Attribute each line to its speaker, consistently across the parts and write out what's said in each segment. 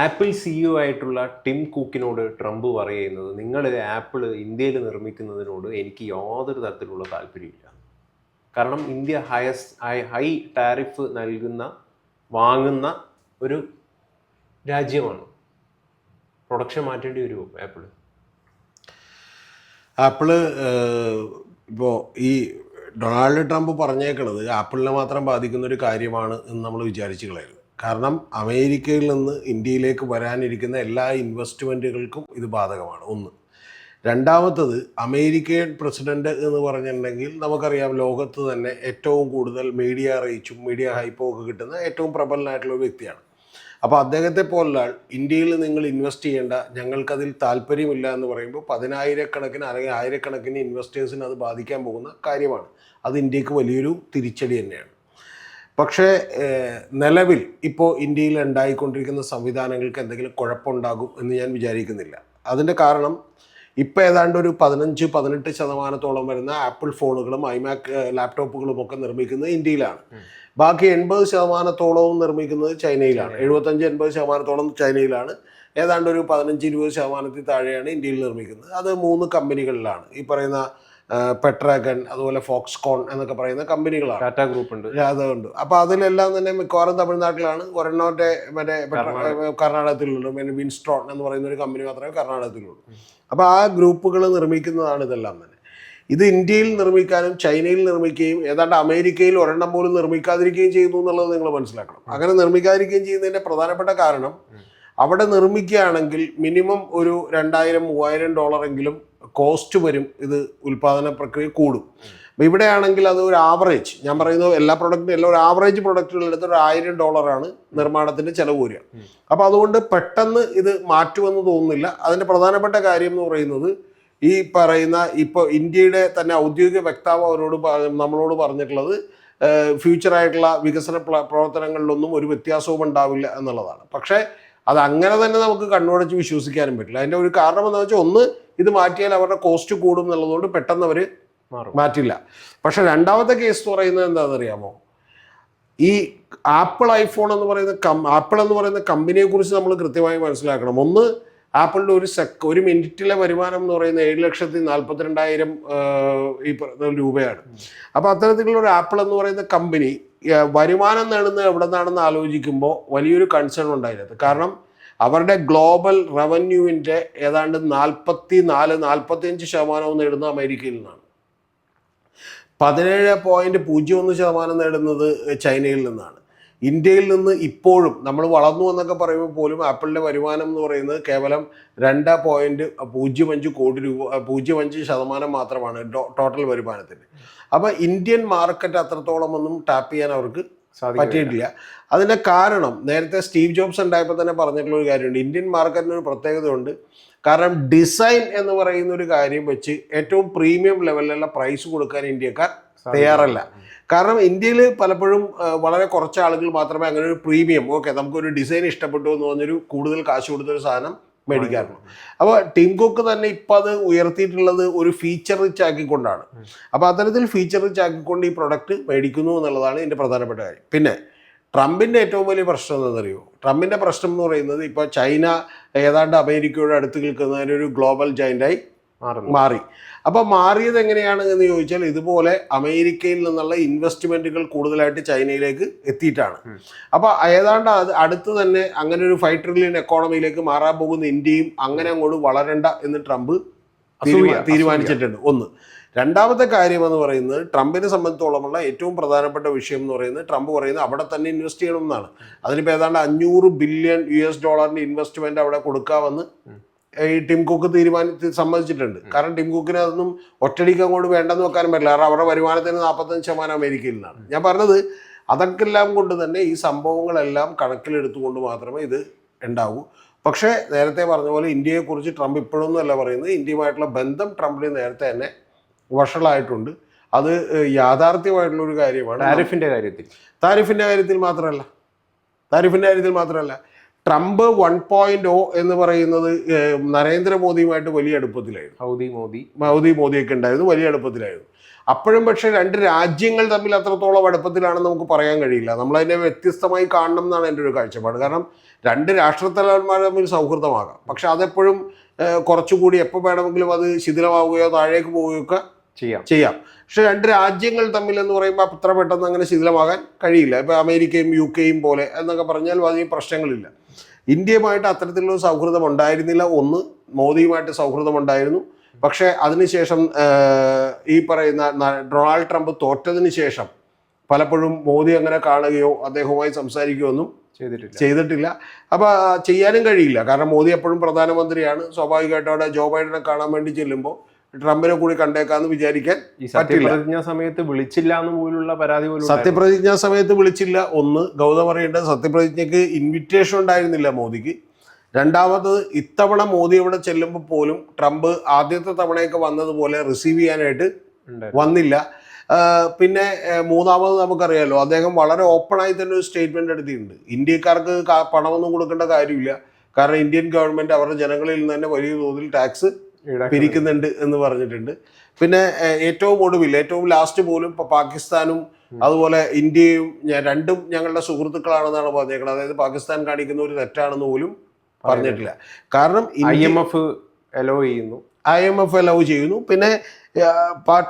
Speaker 1: Apple CEO ആയിട്ടുള്ള Tim കുക്കിനോട് Trump പറയുന്നത് നിങ്ങൾ ആപ്പിൾ ഇന്ത്യയിൽ നിർമ്മിക്കുന്നതിനോട് എനിക്ക് യാതൊരു തരത്തിലുള്ള താല്പര്യമില്ല കാരണം ഇന്ത്യ ഹയസ്റ്റ് ഹൈ ടാരിഫ് നൽകുന്ന വാങ്ങുന്ന ഒരു രാജ്യമാണ്. പ്രൊഡക്ഷൻ മാറ്റേണ്ടി വരുമോ ആപ്പിൾ?
Speaker 2: ആപ്പിൾ ഇപ്പോൾ ഈ ഡൊണാൾഡ് ട്രംപ് പറഞ്ഞേക്കുന്നത് ആപ്പിളിനെ മാത്രം ബാധിക്കുന്ന ഒരു കാര്യമാണ് എന്ന് നമ്മൾ വിചാരിച്ചു കളയരുത്. കാരണം അമേരിക്കയിൽ നിന്ന് ഇന്ത്യയിലേക്ക് വരാനിരിക്കുന്ന എല്ലാ ഇൻവെസ്റ്റ്മെന്റുകൾക്കും ഇത് ബാധകമാണ്. ഒന്ന്. രണ്ടാമത്തത് അമേരിക്കൻ പ്രസിഡന്റ് എന്ന് പറഞ്ഞിട്ടുണ്ടെങ്കിൽ നമുക്കറിയാം ലോകത്ത് തന്നെ ഏറ്റവും കൂടുതൽ മീഡിയ റീച്ചും മീഡിയ ഹൈപ്പും ഒക്കെ കിട്ടുന്ന ഏറ്റവും പ്രബലനായിട്ടുള്ള വ്യക്തിയാണ്. അപ്പോൾ അദ്ദേഹത്തെ പോലുള്ള ഇന്ത്യയിൽ നിങ്ങൾ ഇൻവെസ്റ്റ് ചെയ്യേണ്ട ഞങ്ങൾക്കതിൽ താല്പര്യമില്ല എന്ന് പറയുമ്പോൾ പതിനായിരക്കണക്കിന് അല്ലെങ്കിൽ ആയിരക്കണക്കിന് ഇൻവെസ്റ്റേഴ്സിന് അത് ബാധിക്കാൻ പോകുന്ന കാര്യമാണ്. അത് ഇന്ത്യയ്ക്ക് വലിയൊരു തിരിച്ചടി തന്നെയാണ്. പക്ഷേ നിലവിൽ ഇപ്പോൾ ഇന്ത്യയിൽ ഉണ്ടായിക്കൊണ്ടിരിക്കുന്ന സംവിധാനങ്ങൾക്ക് എന്തെങ്കിലും കുഴപ്പമുണ്ടാകും എന്ന് ഞാൻ വിചാരിക്കുന്നില്ല. അതിന്റെ കാരണം ഇപ്പോൾ ഏതാണ്ട് ഒരു പതിനഞ്ച് പതിനെട്ട് ശതമാനത്തോളം വരുന്ന ആപ്പിൾ ഫോണുകളും ഐമാക് ലാപ്ടോപ്പുകളും ഒക്കെ നിർമ്മിക്കുന്നത് ഇന്ത്യയിലാണ്. ബാക്കി എൺപത് ശതമാനത്തോളവും നിർമ്മിക്കുന്നത് ചൈനയിലാണ്. എഴുപത്തഞ്ച് എൺപത് ശതമാനത്തോളം ചൈനയിലാണ്. ഏതാണ്ട് ഒരു പതിനഞ്ച് ഇരുപത് ശതമാനത്തിൽ താഴെയാണ് ഇന്ത്യയിൽ നിർമ്മിക്കുന്നത്. അത് മൂന്ന് കമ്പനികളിലാണ്. ഈ പറയുന്ന പെട്രാഗൺ അതുപോലെ ഫോക്സ്കോൺ എന്നൊക്കെ പറയുന്ന കമ്പനികളാണ്.
Speaker 1: ടാറ്റ ഗ്രൂപ്പ് ഉണ്ട്.
Speaker 2: അതുകൊണ്ട് അപ്പൊ അതിലെല്ലാം തന്നെ മിക്കവാറും തമിഴ്നാട്ടിലാണ്. ഒരെണ്ണോന്റെ മറ്റേ കർണാടകത്തിലുണ്ട്. കർണാടകത്തിലുള്ളൂ പിന്നെ വിൻസ്ട്രോൺ എന്ന് പറയുന്ന ഒരു കമ്പനി മാത്രമേ കർണാടകത്തിലുള്ളൂ. അപ്പൊ ആ ഗ്രൂപ്പുകൾ നിർമ്മിക്കുന്നതാണ് ഇതെല്ലാം തന്നെ. ഇത് ഇന്ത്യയിൽ നിർമ്മിക്കാനും ചൈനയിൽ നിർമ്മിക്കുകയും ഏതാണ്ട് അമേരിക്കയിൽ ഒരെണ്ണം പോലും നിർമ്മിക്കാതിരിക്കുകയും ചെയ്യുന്നു എന്നുള്ളത് നിങ്ങൾ മനസ്സിലാക്കണം. അങ്ങനെ നിർമ്മിക്കാതിരിക്കുകയും ചെയ്യുന്നതിന്റെ പ്രധാനപ്പെട്ട കാരണം അവിടെ നിർമ്മിക്കുകയാണെങ്കിൽ മിനിമം ഒരു രണ്ടായിരം മൂവായിരം ഡോളറെങ്കിലും കോസ്റ്റ് വരും ഇത് ഉൽപാദന പ്രക്രിയ കൂടും. അപ്പം ഇവിടെയാണെങ്കിൽ അത് ഒരു ആവറേജ് ഞാൻ പറയുന്നത് എല്ലാ പ്രൊഡക്റ്റും എല്ലാം ഒരു ആവറേജ് പ്രൊഡക്റ്റുകളെടുത്ത് ഒരു ആയിരം ഡോളറാണ് നിർമ്മാണത്തിന്റെ ചിലവ് വരിക. അപ്പോൾ അതുകൊണ്ട് പെട്ടെന്ന് ഇത് മാറ്റുമെന്ന് തോന്നുന്നില്ല. അതിന്റെ പ്രധാനപ്പെട്ട കാര്യം എന്ന് പറയുന്നത് ഈ പറയുന്ന ഇപ്പോൾ ഇന്ത്യയുടെ തന്നെ ഔദ്യോഗിക വക്താവ് അവരോട് നമ്മളോട് പറഞ്ഞിട്ടുള്ളത് ഫ്യൂച്ചറായിട്ടുള്ള വികസന പ്രവർത്തനങ്ങളിലൊന്നും ഒരു വ്യത്യാസവും ഉണ്ടാവില്ല എന്നുള്ളതാണ്. പക്ഷേ അത് അങ്ങനെ തന്നെ നമുക്ക് കണ്ണുടച്ച് വിശ്വസിക്കാനും പറ്റില്ല. അതിന്റെ ഒരു കാരണം എന്താ വെച്ചാൽ ഒന്ന് ഇത് മാറ്റിയാൽ അവരുടെ കോസ്റ്റ് കൂടും എന്നുള്ളതുകൊണ്ട് പെട്ടെന്ന് അവർ
Speaker 1: മാറും.
Speaker 2: മാറ്റില്ല. പക്ഷെ രണ്ടാമത്തെ കേസ് എന്ന് പറയുന്നത് എന്താണെന്നറിയാമോ? ഈ ആപ്പിൾ ഐഫോൺ എന്ന് പറയുന്ന കം ആപ്പിൾ എന്ന് പറയുന്ന കമ്പനിയെ കുറിച്ച് നമ്മൾ കൃത്യമായി മനസ്സിലാക്കണം. ഒന്ന് ആപ്പിളിന്റെ ഒരു സെക് ഒരു മിനിറ്റിലെ വരുമാനം എന്ന് പറയുന്നത് ഏഴ് ലക്ഷത്തി നാൽപ്പത്തിരണ്ടായിരം ഈ രൂപയാണ്. അപ്പോൾ അത്തരത്തിലുള്ള ഒരു ആപ്പിൾ എന്ന് പറയുന്ന കമ്പനി വരുമാനം നേടുന്നത് എവിടെ നിന്നാണെന്ന് ആലോചിക്കുമ്പോൾ വലിയൊരു കൺസേൺ ഉണ്ടായിരുന്നത് കാരണം അവരുടെ ഗ്ലോബൽ റവന്യൂവിന്റെ ഏതാണ്ട് നാൽപ്പത്തി നാല് നാൽപ്പത്തിയഞ്ച് ശതമാനവും നേടുന്നത് അമേരിക്കയിൽ നിന്നാണ്. പതിനേഴ് പോയിന്റ് പൂജ്യം ഒന്ന് ശതമാനം നേടുന്നത് ചൈനയിൽ നിന്നാണ്. ഇന്ത്യയിൽ നിന്ന് ഇപ്പോഴും നമ്മൾ വളർന്നു എന്നൊക്കെ പറയുമ്പോൾ പോലും ആപ്പിളിന്റെ വരുമാനം എന്ന് പറയുന്നത് കേവലം രണ്ട് പോയിന്റ് പൂജ്യം അഞ്ച് കോടി രൂപ പൂജ്യം അഞ്ച് ശതമാനം മാത്രമാണ് ടോട്ടൽ വരുമാനത്തിന്. അപ്പോൾ ഇന്ത്യൻ മാർക്കറ്റ് അത്രത്തോളം ഒന്നും ടാപ്പ് ചെയ്യാൻ അവർക്ക് പറ്റിയിട്ടില്ല. അതിന്റെ കാരണം നേരത്തെ സ്റ്റീവ് ജോബ്സ് ഉണ്ടായപ്പോൾ തന്നെ പറഞ്ഞിട്ടുള്ള ഒരു കാര്യമുണ്ട്. ഇന്ത്യൻ മാർക്കറ്റിന് ഒരു പ്രത്യേകത ഉണ്ട് കാരണം ഡിസൈൻ എന്ന് പറയുന്ന ഒരു കാര്യം വെച്ച് ഏറ്റവും പ്രീമിയം ലെവലിലുള്ള പ്രൈസ് കൊടുക്കാൻ ഇന്ത്യക്കാർ തയ്യാറല്ല. കാരണം ഇന്ത്യയിൽ പലപ്പോഴും വളരെ കുറച്ച് ആളുകൾ മാത്രമേ അങ്ങനെ ഒരു പ്രീമിയം ഓക്കെ നമുക്കൊരു ഡിസൈൻ ഇഷ്ടപ്പെട്ടു എന്ന് പറഞ്ഞൊരു കൂടുതൽ കാശ് കൊടുത്തൊരു സാധനം മേടിക്കാറുള്ളൂ അപ്പോൾ ടീം കുക്ക് തന്നെ ഇപ്പം അത് ഉയർത്തിയിട്ടുള്ളത് ഒരു ഫീച്ചർ റിച്ച് ആക്കിക്കൊണ്ടാണ്. അപ്പോൾ അത്തരത്തിൽ ഫീച്ചർ റിച്ച് ആക്കിക്കൊണ്ട് ഈ പ്രൊഡക്റ്റ് മേടിക്കുന്നു എന്നുള്ളതാണ് ഇതിന്റെ പ്രധാനപ്പെട്ട കാര്യം. പിന്നെ ട്രംപിന്റെ ഏറ്റവും വലിയ പ്രശ്നം എന്താണെന്നറിയോ? ട്രംപിന്റെ പ്രശ്നം എന്ന് പറയുന്നത് ഇപ്പോൾ ചൈന ഏതാണ്ട് അമേരിക്കയുടെ അടുത്ത് നിൽക്കുന്നതിന് ഒരു ഗ്ലോബൽ
Speaker 1: ജൈന്റായി
Speaker 2: മാറി. അപ്പോൾ മാറിയത് എങ്ങനെയാണ് എന്ന് ചോദിച്ചാൽ ഇതുപോലെ അമേരിക്കയിൽ നിന്നുള്ള ഇൻവെസ്റ്റ്മെന്റുകൾ കൂടുതലായിട്ട് ചൈനയിലേക്ക് എത്തിയിട്ടാണ്. അപ്പോൾ ഏതാണ്ട് അത് അടുത്ത് തന്നെ അങ്ങനെ ഒരു ഫൈവ് ട്രില്യൺ എക്കോണമിയിലേക്ക് മാറാൻ പോകുന്ന ഇന്ത്യയും അങ്ങനെ അങ്ങോട്ട് വളരണ്ട എന്ന് ട്രംപ് തീരുമാനിച്ചിട്ടുണ്ട്. ഒന്ന്. രണ്ടാമത്തെ കാര്യം എന്ന് പറയുന്നത് ട്രംപിനെ സംബന്ധിച്ചോളമുള്ള ഏറ്റവും പ്രധാനപ്പെട്ട വിഷയം എന്ന് പറയുന്നത് ട്രംപ് പറയുന്നത് അവിടെ തന്നെ ഇൻവെസ്റ്റ് ചെയ്യണമെന്നാണ് അതിനിപ്പോൾ ഏതാണ്ട് അഞ്ഞൂറ് ബില്യൺ യു എസ് ഡോളറിന്റെ ഇൻവെസ്റ്റ്മെന്റ് അവിടെ കൊടുക്കാമെന്ന് ഈ ടിം കുക്ക് തീരുമാനിച്ച് സമ്മതിച്ചിട്ടുണ്ട്. കാരണം ടിം കുക്കിന് അതൊന്നും ഒറ്റടിക്ക് അങ്ങോട്ട് വേണ്ടെന്ന് വെക്കാനും പറ്റില്ല. കാരണം അവരുടെ വരുമാനത്തിന് നാൽപ്പത്തഞ്ച് ശതമാനം അമേരിക്കയിൽ നിന്നാണ്. ഞാൻ പറഞ്ഞത് അതൊക്കെല്ലാം കൊണ്ട് തന്നെ ഈ സംഭവങ്ങളെല്ലാം കണക്കിലെടുത്തുകൊണ്ട് മാത്രമേ ഇത് ഉണ്ടാവൂ. പക്ഷേ നേരത്തെ പറഞ്ഞ പോലെ ഇന്ത്യയെക്കുറിച്ച് ട്രംപ് ഇപ്പോഴൊന്നും അല്ല പറയുന്നത്. ഇന്ത്യയുമായിട്ടുള്ള ബന്ധം ട്രംപിന് നേരത്തെ തന്നെ വഷളായിട്ടുണ്ട്. അത് യാഥാർത്ഥ്യമായിട്ടുള്ള ഒരു കാര്യമാണ്.
Speaker 1: താരിഫിന്റെ കാര്യത്തിൽ.
Speaker 2: താരിഫിന്റെ കാര്യത്തിൽ മാത്രമല്ല. താരിഫിന്റെ കാര്യത്തിൽ മാത്രമല്ല. ട്രംപ് വൺ പോയിന്റ് ഒ എന്ന് പറയുന്നത് നരേന്ദ്രമോദിയുമായിട്ട് വലിയ അടുപ്പത്തിലായിരുന്നു.
Speaker 1: ഹൗദി മോദി.
Speaker 2: മോദി മോദിയൊക്കെ ഉണ്ടായിരുന്നു വലിയ അടുപ്പത്തിലായിരുന്നു. അപ്പോഴും പക്ഷേ രണ്ട് രാജ്യങ്ങൾ തമ്മിൽ അത്രത്തോളം അടുപ്പത്തിലാണെന്ന് നമുക്ക് പറയാൻ കഴിയില്ല. നമ്മളതിനെ വ്യത്യസ്തമായി കാണണം എന്നാണ് എന്റെ ഒരു കാഴ്ചപ്പാട്. കാരണം രണ്ട് രാഷ്ട്രത്തലവന്മാർ തമ്മിൽ സൗഹൃദമാകാം. പക്ഷെ അതെപ്പോഴും കുറച്ചുകൂടി എപ്പോൾ വേണമെങ്കിലും അത് ശിഥിലമാവുകയോ താഴേക്ക് പോവുകയോ ഒക്കെ
Speaker 1: ചെയ്യാം.
Speaker 2: ചെയ്യാം. പക്ഷെ രണ്ട് രാജ്യങ്ങൾ തമ്മിൽ എന്ന് പറയുമ്പോൾ അത്ര പെട്ടെന്ന് അങ്ങനെ ശിഥിലമാകാൻ കഴിയില്ല. ഇപ്പോൾ അമേരിക്കയും യു കെയും പോലെ എന്നൊക്കെ പറഞ്ഞാൽ വലിയ പ്രശ്നങ്ങളില്ല. ഇന്ത്യയുമായിട്ട് അത്തരത്തിലുള്ള സൗഹൃദം ഉണ്ടായിരുന്നില്ല. ഒന്ന് മോദിയുമായിട്ട് സൗഹൃദം ഉണ്ടായിരുന്നു. പക്ഷേ അതിനുശേഷം ഈ പറയുന്ന ഡൊണാൾഡ് ട്രംപ് തോറ്റതിന് ശേഷം പലപ്പോഴും മോദി അങ്ങനെ കാണുകയോ അദ്ദേഹവുമായി സംസാരിക്കുകയോ ഒന്നും
Speaker 1: ചെയ്തിട്ടില്ല.
Speaker 2: ചെയ്തിട്ടില്ല അപ്പോൾ ചെയ്യാനും കഴിയില്ല. കാരണം മോദി എപ്പോഴും പ്രധാനമന്ത്രിയാണ്. സ്വാഭാവികമായിട്ടും അവിടെ ജോ ബൈഡനെ കാണാൻ വേണ്ടി ചെല്ലുമ്പോൾ ട്രംപിനെ കൂടി കണ്ടേക്കാന്ന് വിചാരിക്കാൻ
Speaker 1: സത്യപ്രതിജ്ഞാ സമയത്ത് വിളിച്ചില്ല എന്ന് പോലുള്ള പരാതി പോലും.
Speaker 2: സത്യപ്രതിജ്ഞാ സമയത്ത് വിളിച്ചില്ല ഒന്ന് ഗൗതം പറയേണ്ടത് സത്യപ്രതിജ്ഞയ്ക്ക് ഇൻവിറ്റേഷൻ ഉണ്ടായിരുന്നില്ല മോദിക്ക് രണ്ടാമത്തത് ഇത്തവണ മോദി ഇവിടെ ചെല്ലുമ്പോൾ പോലും ട്രംപ് ആദ്യത്തെ തവണയൊക്കെ വന്നതുപോലെ റിസീവ് ചെയ്യാനായിട്ട്. വന്നില്ല പിന്നെ മൂന്നാമത് നമുക്കറിയാലോ അദ്ദേഹം വളരെ ഓപ്പണായി തന്നെ ഒരു സ്റ്റേറ്റ്മെന്റ് എടുത്തിട്ടുണ്ട് ഇന്ത്യക്കാർക്ക് പണമൊന്നും കൊടുക്കേണ്ട കാര്യമില്ല കാരണം ഇന്ത്യൻ ഗവൺമെന്റ് അവരുടെ ജനങ്ങളിൽ നിന്ന് തന്നെ വലിയ തോതിൽ ടാക്സ്. പിരിക്കുന്നുണ്ട് എന്ന് പറഞ്ഞിട്ടുണ്ട്. പിന്നെ ഏറ്റവും ഒടുവിൽ ഏറ്റവും ലാസ്റ്റ് പോലും ഇപ്പൊ പാകിസ്ഥാനും അതുപോലെ ഇന്ത്യയും ഞാൻ രണ്ടും ഞങ്ങളുടെ സുഹൃത്തുക്കളാണെന്നാണ് പറഞ്ഞേക്കുന്നത് അതായത് പാകിസ്ഥാൻ കാണിക്കുന്ന ഒരു തെറ്റാണെന്ന് പോലും പറഞ്ഞിട്ടില്ല. കാരണം
Speaker 1: ഐ എം എഫ് അലോ ചെയ്യുന്നു.
Speaker 2: ഐ എം എഫ് അലോ ചെയ്യുന്നു. പിന്നെ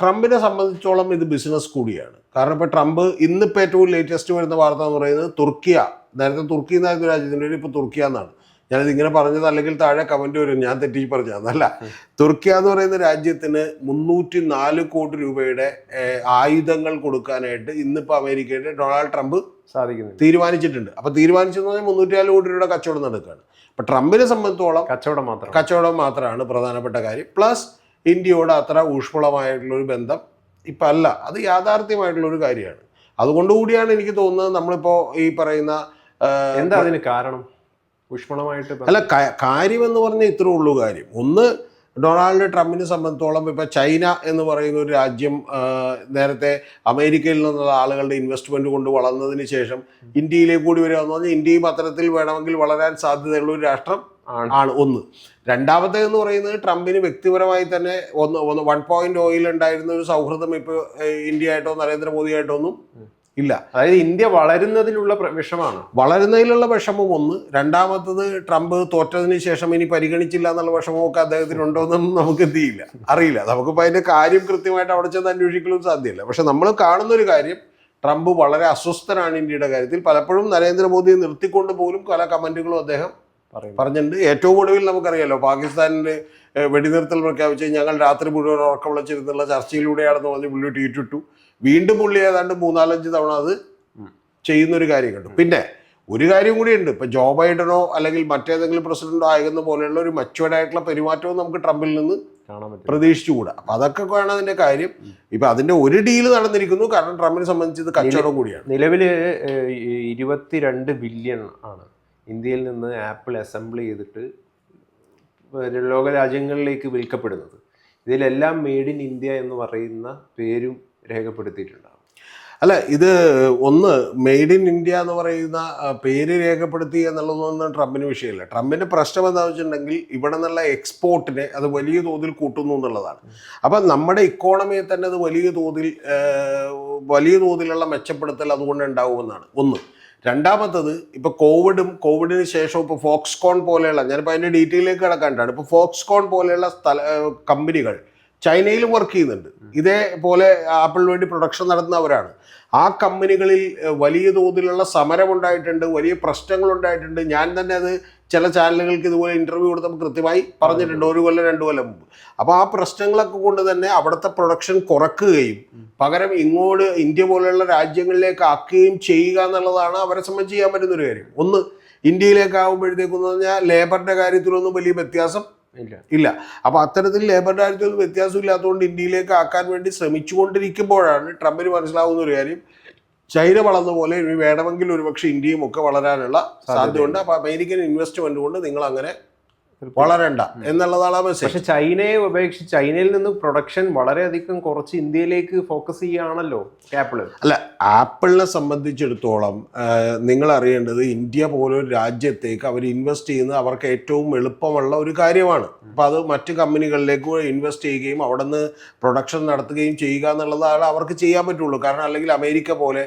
Speaker 2: ട്രംപിനെ സംബന്ധിച്ചോളം ഇത് ബിസിനസ് കൂടിയാണ്. കാരണം ഇപ്പൊ ട്രംപ് ഇന്നിപ്പോൾ ഏറ്റവും ലേറ്റസ്റ്റ് വരുന്ന വാർത്ത എന്ന് പറയുന്നത് തുർക്കിയ. നേരത്തെ തുർക്കി എന്നായിരുന്നു രാജ്യത്തിന്റെ പേര് ഇപ്പോൾ തുർക്കിയ എന്നാണ്. ഞാനിത് ഇങ്ങനെ പറഞ്ഞത് അല്ലെങ്കിൽ താഴെ കമന്റ് വരും. ഞാൻ തെറ്റി പറഞ്ഞ അതല്ല. തുർക്കി എന്ന് പറയുന്ന രാജ്യത്തിന് മുന്നൂറ്റി നാല് കോടി രൂപയുടെ ആയുധങ്ങൾ കൊടുക്കാനായിട്ട് ഇന്നിപ്പോൾ അമേരിക്കയുടെ ഡൊണാൾഡ് ട്രംപ്
Speaker 1: സാധിക്കുന്നു
Speaker 2: തീരുമാനിച്ചിട്ടുണ്ട്. അപ്പൊ തീരുമാനിച്ചെന്ന് പറഞ്ഞാൽ മുന്നൂറ്റി നാല് കോടി രൂപയുടെ കച്ചവടം നടക്കുകയാണ്. അപ്പൊ ട്രംപിനെ സംബന്ധിച്ചോളം
Speaker 1: കച്ചവടം മാത്രം.
Speaker 2: കച്ചവടം മാത്രമാണ് പ്രധാനപ്പെട്ട കാര്യം. പ്ലസ് ഇന്ത്യയോട് അത്ര ഊഷ്മളമായിട്ടുള്ള ഒരു ബന്ധം ഇപ്പം അല്ല. അത് യാഥാർത്ഥ്യമായിട്ടുള്ള ഒരു കാര്യമാണ്. അതുകൊണ്ടുകൂടിയാണ് എനിക്ക് തോന്നുന്നത് നമ്മളിപ്പോൾ ഈ പറയുന്ന
Speaker 1: എന്താ അതിന് കാരണം? ഊഷ്മളമായിട്ട്
Speaker 2: അല്ല കാര്യമെന്ന് കാര്യം എന്ന് പറഞ്ഞാൽ ഇത്രേ ഉള്ളൂ കാര്യം. ഒന്ന് ഡൊണാൾഡ് ട്രംപിനെ സംബന്ധിച്ചോളം ഇപ്പം ചൈന എന്ന് പറയുന്ന ഒരു രാജ്യം നേരത്തെ അമേരിക്കയിൽ നിന്നുള്ള ആളുകളുടെ ഇൻവെസ്റ്റ്മെന്റ് കൊണ്ട് വളർന്നതിന് ശേഷം ഇന്ത്യയിലേക്ക് കൂടി വരിക എന്ന് പറഞ്ഞാൽ ഇന്ത്യയും അത്തരത്തിൽ വേണമെങ്കിൽ വളരാൻ സാധ്യതയുള്ള ഒരു രാഷ്ട്രം
Speaker 1: ആണ്.
Speaker 2: ഒന്ന്. രണ്ടാമത്തെ എന്ന് പറയുന്നത് ട്രംപിന് വ്യക്തിപരമായി തന്നെ ഒന്ന് ഒന്ന് വൺ പോയിന്റ് ഓയിൽ ഉണ്ടായിരുന്ന ഒരു സൗഹൃദം ഇപ്പോൾ ഇന്ത്യയായിട്ടോ നരേന്ദ്രമോദിയായിട്ടോ ഒന്നും ഇല്ല.
Speaker 1: അതായത് ഇന്ത്യ വളരുന്നതിലുള്ള വിഷമാണ്.
Speaker 2: വളരുന്നതിലുള്ള വിഷമം ഒന്ന്. രണ്ടാമത്തത് ട്രംപ് തോറ്റതിന് ശേഷം ഇനി പരിഗണിച്ചില്ല എന്നുള്ള വിഷമമൊക്കെ അദ്ദേഹത്തിന് എന്നൊന്നും നമുക്ക് എന്ത് ചെയ്യില്ല. അറിയില്ല. നമുക്കിപ്പോൾ അതിന്റെ കാര്യം കൃത്യമായിട്ട് അവിടെ ചെന്ന് അന്വേഷിക്കലും സാധ്യമല്ല പക്ഷെ നമ്മൾ കാണുന്ന ഒരു കാര്യം ട്രംപ് വളരെ അസ്വസ്ഥനാണ് ഇന്ത്യയുടെ കാര്യത്തിൽ. പലപ്പോഴും നരേന്ദ്രമോദിയെ നിർത്തിക്കൊണ്ട് പോലും പല കമന്റുകളും അദ്ദേഹം പറഞ്ഞിട്ടുണ്ട്. ഏറ്റവും ഒടുവിൽ നമുക്കറിയാലോ പാകിസ്ഥാനിന്റെ വെടിനിർത്തൽ പ്രഖ്യാപിച്ച് ഞങ്ങൾ രാത്രി മുഴുവൻ ഉറക്കം വിളിച്ചിരുന്നുള്ള ചർച്ചയിലൂടെയാണെന്ന് പറഞ്ഞ് പുള്ളി ട്വീറ്റ് ഇട്ടു. വീണ്ടും പുള്ളി ഏതാണ്ട് മൂന്നാലഞ്ച് തവണ അത് ചെയ്യുന്ന ഒരു കാര്യം കണ്ടു. പിന്നെ ഒരു കാര്യം കൂടിയുണ്ട് ഇപ്പൊ ജോ ബൈഡനോ അല്ലെങ്കിൽ മറ്റേതെങ്കിലും പ്രസിഡന്റോ ആകുന്ന പോലെയുള്ള ഒരു മച്ചുവേർഡ് ആയിട്ടുള്ള പെരുമാറ്റവും നമുക്ക് ട്രംപിൽ നിന്ന്
Speaker 1: കാണാൻ പറ്റും.
Speaker 2: പ്രതീക്ഷിച്ചുകൂടാ. അപ്പൊ അതൊക്കെ വേണം അതിന്റെ കാര്യം. ഇപ്പൊ അതിന്റെ ഒരു ഡീൽ നടന്നിരിക്കുന്നു. കാരണം ട്രംപിനെ സംബന്ധിച്ച് ഇത് കച്ചവടം കൂടിയാണ്.
Speaker 1: നിലവിൽ ഏഹ്, ഇരുപത്തിരണ്ട് ബില്യൺ ആണ് ഇന്ത്യയിൽ നിന്ന് ആപ്പിൾ അസംബിൾ ചെയ്തിട്ട് ലോക രാജ്യങ്ങളിലേക്ക് വിൽക്കപ്പെടുന്നത്. ഇതിലെല്ലാം മെയ്ഡ് ഇൻ ഇന്ത്യ എന്ന് പറയുന്ന പേരും രേഖപ്പെടുത്തിയിട്ടുണ്ടാകും
Speaker 2: അല്ല ഇത് ഒന്ന് മെയ്ഡ് ഇൻ ഇന്ത്യ എന്ന് പറയുന്ന പേര് രേഖപ്പെടുത്തി എന്നുള്ളതൊന്നും ട്രംപിന് വിഷയമല്ല. ട്രംപിന്റെ പ്രശ്നം എന്താണെന്ന് വെച്ചിട്ടുണ്ടെങ്കിൽ ഇവിടെ നിന്നുള്ള എക്സ്പോർട്ടിനെ അത് വലിയ തോതിൽ കൂട്ടുന്നു എന്നുള്ളതാണ്. അപ്പം നമ്മുടെ ഇക്കോണമിയെ തന്നെ അത് വലിയ തോതിൽ വലിയ തോതിലുള്ള മെച്ചപ്പെടുത്തൽ അതുകൊണ്ട് ഉണ്ടാവുമെന്നാണ്. ഒന്ന്. രണ്ടാമത്തത് ഇപ്പൊ കോവിഡും കോവിഡിന് ശേഷവും ഇപ്പൊ ഫോക്സ്കോൺ പോലെയുള്ള ഞാനിപ്പോൾ അതിന്റെ ഡീറ്റെയിലേക്ക് കിടക്കാണ്ടാണ് ഇപ്പൊ ഫോക്സ്കോൺ പോലെയുള്ള സ്ഥല കമ്പനികൾ ചൈനയിലും വർക്ക് ചെയ്യുന്നുണ്ട്. ഇതേപോലെ ആപ്പിൾ വേണ്ടി പ്രൊഡക്ഷൻ നടത്തുന്നവരാണ്. ആ കമ്പനികളിൽ വലിയ തോതിലുള്ള സമരം ഉണ്ടായിട്ടുണ്ട് വലിയ പ്രശ്നങ്ങൾ ഉണ്ടായിട്ടുണ്ട് ഞാൻ തന്നെ അത് ചില ചാനലുകൾക്ക് ഇതുപോലെ ഇന്റർവ്യൂ കൊടുത്തപ്പോൾ കൃത്യമായി പറഞ്ഞിട്ടുണ്ട് ഒരു കൊല്ലം രണ്ട് കൊല്ലം മുമ്പ്. അപ്പോൾ ആ പ്രശ്നങ്ങളൊക്കെ കൊണ്ട് തന്നെ അവിടുത്തെ പ്രൊഡക്ഷൻ കുറക്കുകയും പകരം ഇങ്ങോട്ട് ഇന്ത്യ പോലെയുള്ള രാജ്യങ്ങളിലേക്ക് ആക്കുകയും ചെയ്യുക എന്നുള്ളതാണ് അവരെ സംബന്ധിച്ച് ചെയ്യാൻ പറ്റുന്ന ഒരു കാര്യം. ഒന്ന് ഇന്ത്യയിലേക്ക് ആകുമ്പോഴത്തേക്കെന്ന് പറഞ്ഞാൽ ലേബറിന്റെ കാര്യത്തിലൊന്നും വലിയ വ്യത്യാസം
Speaker 1: ഇല്ല.
Speaker 2: അപ്പോൾ അത്തരത്തിൽ ലേബർ കാര്യത്തിൽ വ്യത്യാസം ഇല്ലാത്തതുകൊണ്ട് ഇന്ത്യയിലേക്ക് ആക്കാൻ വേണ്ടി ശ്രമിച്ചുകൊണ്ടിരിക്കുമ്പോഴാണ് ട്രംപിന് മനസ്സിലാവുന്ന ഒരു കാര്യം. ചൈന വളർന്ന പോലെ വേണമെങ്കിൽ ഒരുപക്ഷെ ഇന്ത്യയും ഒക്കെ വളരാനുള്ള സാധ്യതയുണ്ട്. അപ്പോൾ അമേരിക്കൻ ഇൻവെസ്റ്റ്മെന്റ് കൊണ്ട് നിങ്ങൾ അങ്ങനെ വളരണ്ട. എന്നുള്ളതാണ് മെസ്സേജ്
Speaker 1: പക്ഷെ ചൈനയെ ഉപേക്ഷിച്ച് ചൈനയിൽ നിന്ന് പ്രൊഡക്ഷൻ വളരെയധികം കുറച്ച് ഇന്ത്യയിലേക്ക് ഫോക്കസ് ചെയ്യുകയാണല്ലോ ആപ്പിൾ.
Speaker 2: അല്ല ആപ്പിളിനെ സംബന്ധിച്ചിടത്തോളം നിങ്ങൾ അറിയേണ്ടത് ഇന്ത്യ പോലൊരു രാജ്യത്തേക്ക് അവർ ഇൻവെസ്റ്റ് ചെയ്യുന്നത് അവർക്ക് ഏറ്റവും എളുപ്പമുള്ള ഒരു കാര്യമാണ്. അപ്പം അത് മറ്റു കമ്പനികളിലേക്ക് ഇൻവെസ്റ്റ് ചെയ്യുകയും അവിടെ നിന്ന് പ്രൊഡക്ഷൻ നടത്തുകയും ചെയ്യുക എന്നുള്ളതാണ് അവർക്ക് ചെയ്യാൻ പറ്റുള്ളൂ. കാരണം അല്ലെങ്കിൽ അമേരിക്ക പോലെ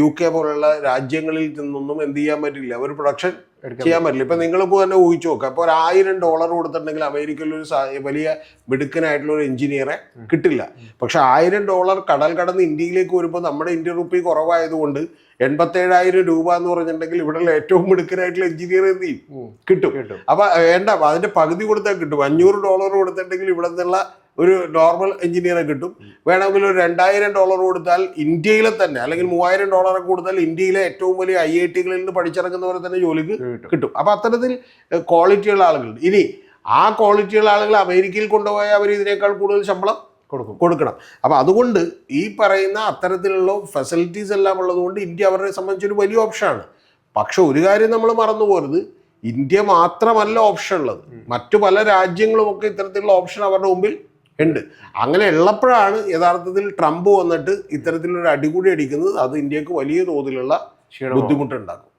Speaker 2: യു കെ പോലുള്ള രാജ്യങ്ങളിൽ നിന്നൊന്നും എന്ത് ചെയ്യാൻ പറ്റില്ല. ഒരു പ്രൊഡക്ഷൻ ചെയ്യാൻ പറ്റില്ല. ഇപ്പം നിങ്ങളിപ്പോൾ തന്നെ ഊഹിച്ചു നോക്കുക അപ്പൊ ഒരു ആയിരം ഡോളർ കൊടുത്തിട്ടുണ്ടെങ്കിൽ അമേരിക്കയിൽ ഒരു വലിയ മിടുക്കനായിട്ടുള്ള ഒരു എഞ്ചിനീയറെ കിട്ടില്ല. പക്ഷെ ആയിരം ഡോളർ കടൽ കടന്ന് ഇന്ത്യയിലേക്ക് വരുമ്പോൾ നമ്മുടെ ഇന്ത്യൻ റുപ്പി കുറവായതുകൊണ്ട് എൺപത്തേഴായിരം രൂപ എന്ന് പറഞ്ഞിട്ടുണ്ടെങ്കിൽ ഇവിടെയുള്ള ഏറ്റവും മിടുക്കനായിട്ടുള്ള എഞ്ചിനീയർ എന്ത് ചെയ്യും? കിട്ടും.
Speaker 1: കിട്ടും.
Speaker 2: അപ്പൊ വേണ്ട അതിന്റെ പകുതി കൊടുത്താൽ കിട്ടും. അഞ്ഞൂറ് ഡോളർ കൊടുത്തിട്ടുണ്ടെങ്കിൽ ഇവിടെ നിന്നുള്ള ഒരു നോർമൽ എഞ്ചിനീയറെ കിട്ടും. വേണമെങ്കിൽ ഒരു രണ്ടായിരം ഡോളർ കൊടുത്താൽ ഇന്ത്യയിലെ തന്നെ അല്ലെങ്കിൽ മൂവായിരം ഡോളറൊക്കെ കൊടുത്താൽ ഇന്ത്യയിലെ ഏറ്റവും വലിയ ഐ ഐ ടികളിൽ നിന്ന് പഠിച്ചിറങ്ങുന്നവരെ തന്നെ ജോലിക്ക്
Speaker 1: കിട്ടും.
Speaker 2: അപ്പൊ അത്തരത്തിൽ ക്വാളിറ്റിയുള്ള ആളുകളുണ്ട് ഇനി ആ ക്വാളിറ്റിയുള്ള ആളുകൾ അമേരിക്കയിൽ കൊണ്ടുപോയാൽ അവർ ഇതിനേക്കാൾ കൂടുതൽ ശമ്പളം
Speaker 1: കൊടുക്കും.
Speaker 2: കൊടുക്കണം. അപ്പൊ അതുകൊണ്ട് ഈ പറയുന്ന അത്തരത്തിലുള്ള ഫെസിലിറ്റീസ് എല്ലാം ഉള്ളതുകൊണ്ട് ഇന്ത്യ അവരെ സംബന്ധിച്ചൊരു വലിയ ഓപ്ഷനാണ് പക്ഷെ ഒരു കാര്യം നമ്മൾ മറന്നു പോരുത്. ഇന്ത്യ മാത്രമല്ല ഓപ്ഷൻ ഉള്ളത്. മറ്റു പല രാജ്യങ്ങളും ഒക്കെ ഇത്തരത്തിലുള്ള ഓപ്ഷൻ അവരുടെ മുമ്പിൽ ഉണ്ട്. അങ്ങനെ ഉള്ളപ്പോഴാണ് യഥാർത്ഥത്തിൽ ട്രംപ് വന്നിട്ട് ഇത്തരത്തിലൊരു അടികൂടി അടിക്കുന്നത്. അത് ഇന്ത്യയ്ക്ക് വലിയ തോതിലുള്ള ബുദ്ധിമുട്ടുണ്ടാക്കും.